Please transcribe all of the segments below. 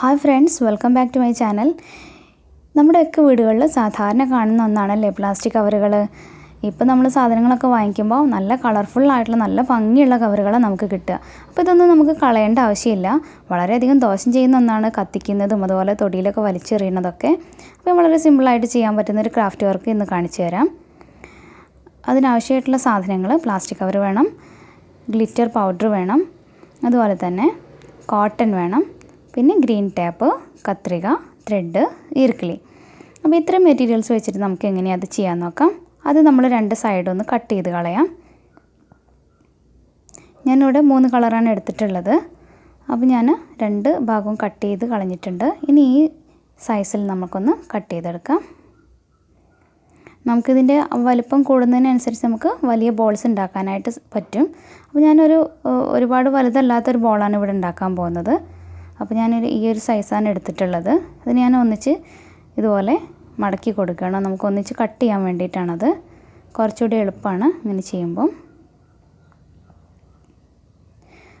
Hi friends welcome back to my channel. നമ്മുടെയൊക്കെ വീടുകളിൽ സാധാരണ കാണുന്ന ഒന്നാണല്ലേ പ്ലാസ്റ്റിക് കവറുകൾ ഇപ്പോൾ നമ്മൾ സാധനങ്ങളൊക്കെ വാങ്ങിക്കുമ്പോൾ നല്ല കളർഫുൾ ആയിട്ടുള്ള നല്ല ഭംഗിയുള്ള കവറുകളാണ് നമുക്ക് കിട്ടുക. അപ്പോൾ ഇതൊന്നും നമുക്ക് കളയേണ്ട ആവശ്യമില്ല. വളരെയധികം ദോഷം ചെയ്യുന്ന ഒന്നാണ് കത്തിക്കുന്നതും അതുപോലെ തൊടിയിലൊക്കെ വലിച്ചെറിയുന്നതൊക്കെ. അപ്പോൾ വളരെ സിമ്പിളായിട്ട് ചെയ്യാൻ പറ്റുന്ന ഒരു ക്രാഫ്റ്റ് വർക്ക് ഇന്ന് കാണിച്ചു തരാം. അതിനാവശ്യമായിട്ടുള്ള സാധനങ്ങൾ പ്ലാസ്റ്റിക് കവർ വേണം ഗ്ലിറ്റർ പൗഡർ വേണം അതുപോലെ തന്നെ കോട്ടൺ വേണം. പിന്നെ ഗ്രീൻ ടാപ്പ് കത്രിക ത്രെഡ് ഈർക്കിളി. അപ്പോൾ ഇത്രയും മെറ്റീരിയൽസ് വെച്ചിട്ട് നമുക്ക് എങ്ങനെയാണ് അത് ചെയ്യാൻ നോക്കാം? അത് നമ്മൾ രണ്ട് സൈഡും ഒന്ന് കട്ട് ചെയ്ത് കളയാം. ഞാനിവിടെ മൂന്ന് കളറാണ് എടുത്തിട്ടുള്ളത്. അപ്പോൾ ഞാൻ രണ്ട് ഭാഗവും കട്ട് ചെയ്ത് കളഞ്ഞിട്ടുണ്ട്. ഇനി ഈ സൈസിൽ നമുക്കൊന്ന് കട്ട് ചെയ്തെടുക്കാം. നമുക്കിതിന്റെ വലിപ്പം കൂടുന്നതിനനുസരിച്ച് നമുക്ക് വലിയ ബോൾസ് ഉണ്ടാക്കാനായിട്ട് പറ്റും. അപ്പോൾ ഞാനൊരു ഒരുപാട് വലുതല്ലാത്തൊരു ബോളാണ് ഇവിടെ ഉണ്ടാക്കാൻ പോകുന്നത്. അപ്പോൾ ഞാനൊരു ഈ ഒരു സൈസാണ് എടുത്തിട്ടുള്ളത്. അത് ഞാൻ ഒന്നിച്ച് ഇതുപോലെ മടക്കി കൊടുക്കണം നമുക്ക് ഒന്നിച്ച് കട്ട് ചെയ്യാൻ വേണ്ടിയിട്ടാണത്. കുറച്ചുകൂടി എളുപ്പമാണ് ഇങ്ങനെ ചെയ്യുമ്പം.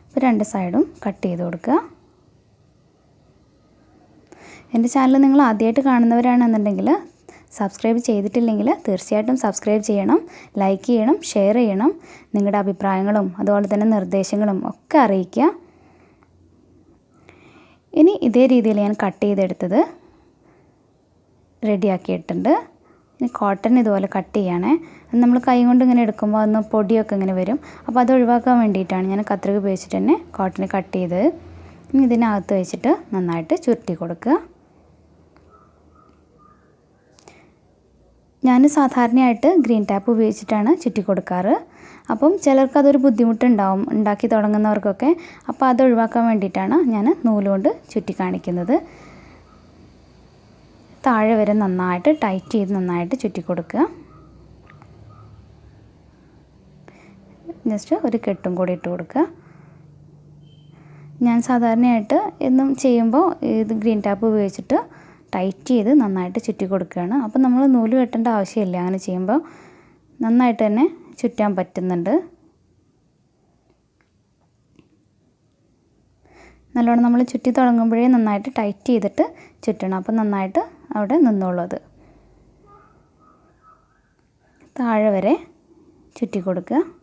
അപ്പോൾ രണ്ട് സൈഡും കട്ട് ചെയ്ത് കൊടുക്കുക. എന്റെ ചാനൽ നിങ്ങൾ ആദ്യമായിട്ട് കാണുന്നവരാണെന്നുണ്ടെങ്കിൽ സബ്സ്ക്രൈബ് ചെയ്തിട്ടില്ലെങ്കിൽ തീർച്ചയായിട്ടും സബ്സ്ക്രൈബ് ചെയ്യണം ലൈക്ക് ചെയ്യണം ഷെയർ ചെയ്യണം. നിങ്ങളുടെ അഭിപ്രായങ്ങളും അതുപോലെ തന്നെ നിർദ്ദേശങ്ങളും ഒക്കെ അറിയിക്കുക. ഇനി ഇതേ രീതിയിൽ ഞാൻ കട്ട് ചെയ്തെടുത്തത് റെഡിയാക്കിയിട്ടുണ്ട്. ഇനി കോട്ടൺ ഇതുപോലെ കട്ട് ചെയ്യണേ. നമ്മൾ കൈ കൊണ്ട് ഇങ്ങനെ എടുക്കുമ്പോൾ അന്ന് പൊടിയൊക്കെ ഇങ്ങനെ വരും. അപ്പോൾ അത് ഒഴിവാക്കാൻ വേണ്ടിയിട്ടാണ് ഞാൻ കത്രിക ഉപയോഗിച്ചിട്ട് തന്നെ കോട്ടൺ കട്ട് ചെയ്തത്. ഇനി ഇതിനകത്ത് വെച്ചിട്ട് നന്നായിട്ട് ചുരുട്ടി കൊടുക്കുക. ഞാൻ സാധാരണയായിട്ട് ഗ്രീൻ ടാപ്പ് ഉപയോഗിച്ചിട്ടാണ് ചുറ്റി കൊടുക്കാറ്. അപ്പം ചിലർക്ക് അതൊരു ബുദ്ധിമുട്ടുണ്ടാവും ഉണ്ടാക്കി തുടങ്ങുന്നവർക്കൊക്കെ. അപ്പോൾ അത് ഒഴിവാക്കാൻ വേണ്ടിയിട്ടാണ് ഞാൻ നൂലുകൊണ്ട് ചുറ്റി കാണിക്കുന്നത്. താഴെ വരെ നന്നായിട്ട് ടൈറ്റ് ചെയ്ത് നന്നായിട്ട് ചുറ്റി കൊടുക്കുക. ജസ്റ്റ് ഒരു കെട്ടും കൂടി ഇട്ട് കൊടുക്കുക. ഞാൻ സാധാരണയായിട്ട് എന്നും ചെയ്യുമ്പോൾ ഇത് ഗ്രീൻ ടാപ്പ് ഉപയോഗിച്ചിട്ട് ടൈറ്റ് ചെയ്ത് നന്നായിട്ട് ചുറ്റി കൊടുക്കുകയാണ്. അപ്പം നമ്മൾ നൂൽ കെട്ടേണ്ട ആവശ്യമില്ല. അങ്ങനെ ചെയ്യുമ്പോൾ നന്നായിട്ട് തന്നെ ചുറ്റാൻ പറ്റുന്നുണ്ട്. നല്ലോണം നമ്മൾ ചുറ്റി തുടങ്ങുമ്പോഴേ നന്നായിട്ട് ടൈറ്റ് ചെയ്തിട്ട് ചുറ്റണം. അപ്പം നന്നായിട്ട് അവിടെ നിന്നോളൂ അത്. താഴെ വരെ ചുറ്റി കൊടുക്കുക.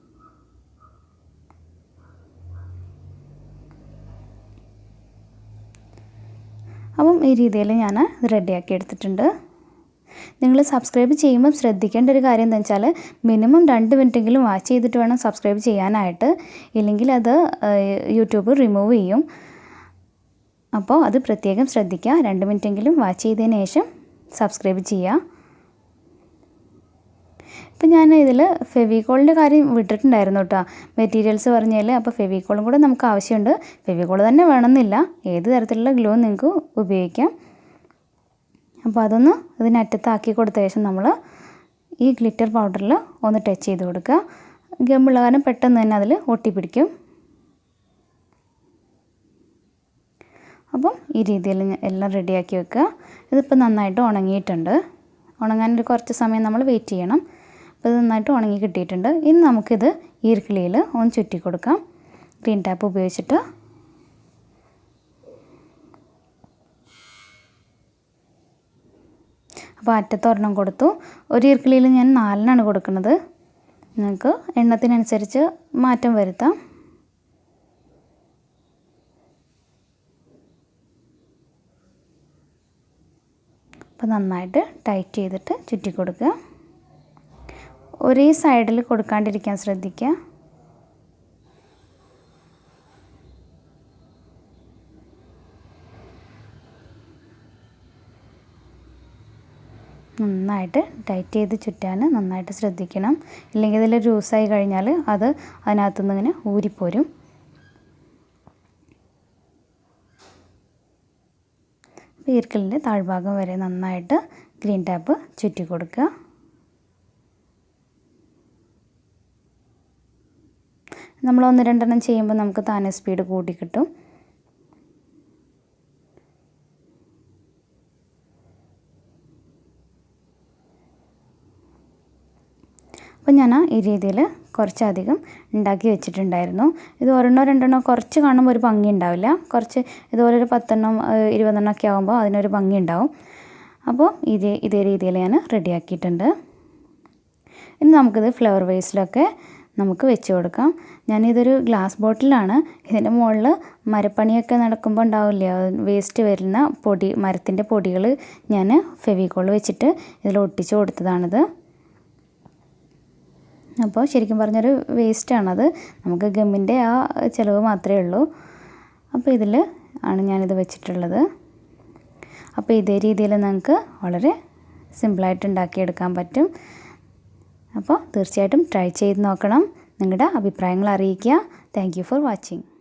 അപ്പം ഈ രീതിയിൽ ഞാൻ റെഡിയാക്കി എടുത്തിട്ടുണ്ട്. നിങ്ങൾ സബ്സ്ക്രൈബ് ചെയ്യുമ്പം ശ്രദ്ധിക്കേണ്ട ഒരു കാര്യം എന്താ വെച്ചാൽ മിനിമം രണ്ട് മിനിറ്റെങ്കിലും വാച്ച് ചെയ്തിട്ട് വേണം സബ്സ്ക്രൈബ് ചെയ്യാനായിട്ട്. ഇല്ലെങ്കിൽ അത് യൂട്യൂബ് റിമൂവ് ചെയ്യും. അപ്പോൾ അത് പ്രത്യേകം ശ്രദ്ധിക്കുക. രണ്ട് മിനിറ്റെങ്കിലും വാച്ച് ചെയ്തതിന് ശേഷം സബ്സ്ക്രൈബ് ചെയ്യുക. ഇപ്പം ഞാൻ ഇതിൽ ഫെവിക്കോളിന്റെ കാര്യം വിട്ടിട്ടുണ്ടായിരുന്നു കേട്ടോ. മെറ്റീരിയൽസ് പറഞ്ഞാൽ അപ്പോൾ ഫെവിക്കോളും കൂടെ നമുക്ക് ആവശ്യമുണ്ട്. ഫെവിക്കോൾ തന്നെ വേണമെന്നില്ല. ഏത് തരത്തിലുള്ള ഗ്ലൂ നിങ്ങൾക്ക് ഉപയോഗിക്കാം. അപ്പോൾ അതൊന്ന് ഇതിനറ്റത്താക്കി കൊടുത്ത ശേഷം നമ്മൾ ഈ ഗ്ലിറ്റർ പൗഡറിൽ ഒന്ന് ടച്ച് ചെയ്ത് കൊടുക്കുക. ഗമ്മുള്ള കാരണം പെട്ടെന്ന് തന്നെ അതിൽ ഒട്ടിപ്പിടിക്കും. അപ്പം ഈ രീതിയിൽ എല്ലാം റെഡിയാക്കി വെക്കുക. ഇതിപ്പോൾ നന്നായിട്ട് ഉണങ്ങിയിട്ടുണ്ട്. ഉണങ്ങാനൊരു കുറച്ച് സമയം നമ്മൾ വെയിറ്റ് ചെയ്യണം. അപ്പോൾ ഇത് നന്നായിട്ട് ഉണങ്ങി കിട്ടിയിട്ടുണ്ട്. ഇനി നമുക്കിത് ഈർക്കിളിയിൽ ഒന്ന് ചുറ്റി കൊടുക്കാം. ഗ്രീൻ ടാപ്പ് ഉപയോഗിച്ചിട്ട്. അപ്പോൾ അറ്റത്തൊരെണ്ണം കൊടുത്തു. ഒരു ഈർക്കിളിയിൽ ഞാൻ നാലിനാണ് കൊടുക്കുന്നത്. നിങ്ങൾക്ക് എണ്ണത്തിനനുസരിച്ച് മാറ്റം വരുത്താം. അപ്പോൾ നന്നായിട്ട് ടൈറ്റ് ചെയ്തിട്ട് ചുറ്റി കൊടുക്കുക. ഒരേ സൈഡിൽ കൊടുക്കാണ്ടിരിക്കാൻ ശ്രദ്ധിക്കുക. നന്നായിട്ട് ടൈറ്റ് ചെയ്ത് ചുറ്റാൻ നന്നായിട്ട് ശ്രദ്ധിക്കണം. ഇല്ലെങ്കിൽ ഇതിൽ ലൂസായി കഴിഞ്ഞാൽ അത് അതിനകത്തുനിന്ന് ഇങ്ങനെ ഊരിപ്പോരും. ഈർക്കലിന്റെ താഴ്ഭാഗം വരെ നന്നായിട്ട് ഗ്രീൻ ടാപ്പ് ചുറ്റി കൊടുക്കുക നമ്മൾ ഒന്ന് രണ്ടെണ്ണം ചെയ്യുമ്പോൾ നമുക്ക് താനെ സ്പീഡ് കൂട്ടി കിട്ടും. അപ്പോൾ ഞാൻ ഈ രീതിയിൽ കുറച്ചധികം ഉണ്ടാക്കി വെച്ചിട്ടുണ്ടായിരുന്നു. ഇത് ഒരെണ്ണോ രണ്ടെണ്ണോ കുറച്ച് കാണുമ്പോൾ ഒരു ഭംഗി ഉണ്ടാവില്ല. കുറച്ച് ഇതുപോലെ ഒരു പത്തെണ്ണം ഇരുപതെണ്ണം ഒക്കെ ആകുമ്പോൾ അതിനൊരു ഭംഗി ഉണ്ടാവും. അപ്പോൾ ഇതേ ഇതേ രീതിയിൽ ഞാൻ റെഡിയാക്കിയിട്ടുണ്ട് ഇനി നമുക്കിത് ഫ്ലവർ വേസിലൊക്കെ നമുക്ക് വെച്ച് കൊടുക്കാം. ഞാനിതൊരു ഗ്ലാസ് ബോട്ടിലാണ്. ഇതിന്റെ മുകളിൽ മരപ്പണിയൊക്കെ നടക്കുമ്പോൾ ഉണ്ടാവില്ലേ? വേസ്റ്റ് വരുന്ന പൊടി മരത്തിന്റെ പൊടികൾ ഞാൻ ഫെവിക്കോൾ വെച്ചിട്ട് ഇതിൽ ഒട്ടിച്ച് കൊടുത്തതാണിത്. അപ്പോൾ ശരിക്കും പറഞ്ഞൊരു വേസ്റ്റാണത്. നമുക്ക് ഗമ്മിന്റെ ആ ചിലവ് മാത്രമേ ഉള്ളൂ. അപ്പോൾ ഇതിൽ ആണ് ഞാനിത് വെച്ചിട്ടുള്ളത്. അപ്പോൾ ഇതേ രീതിയിൽ നിങ്ങൾക്ക് വളരെ സിമ്പിളായിട്ട് ഉണ്ടാക്കിയെടുക്കാൻ പറ്റും. അപ്പോൾ തീർച്ചയായിട്ടും ട്രൈ ചെയ്ത് നോക്കണം. നിങ്ങളുടെ അഭിപ്രായങ്ങൾ അറിയിക്കുക. Thank for watching